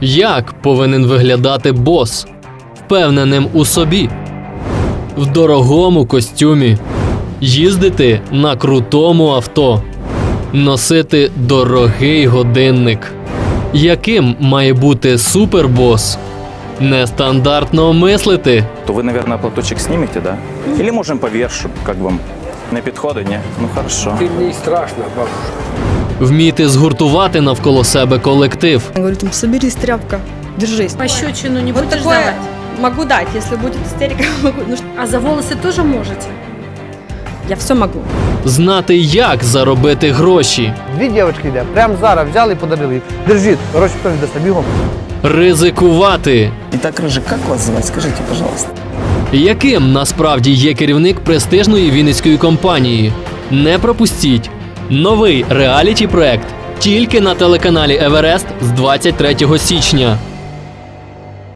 Як повинен виглядати бос? Впевненим у собі, в дорогому костюмі, їздити на крутому авто, носити дорогий годинник. Яким має бути супербос? Нестандартно мислити, То вы, наверное, платочек снимете, да? Или можем поверх, чтоб как вам не підходить, ні? Ну хорошо. Ты не страшно, бабушка. Вміти згуртувати навколо себе колектив, Я говорю, там, соберись, тряпка, держись. Пощечину не Вот будешь такое давать? могу дать, если будет истерика, могу. Ну, А за волосы тоже можете? я все могу. знати, як заробити гроші, Дві дівчатки йде, прямо зараз взяли і подарили їх. Держіть, гроші хтось дасть, бігом. ризикувати. Итак, Рыжик, как вас звать? Скажите, пожалуйста. Яким насправді є керівник престижної вінницької компанії? Не пропустіть новий реаліті проект тільки на телеканалі Еверест з 23 січня.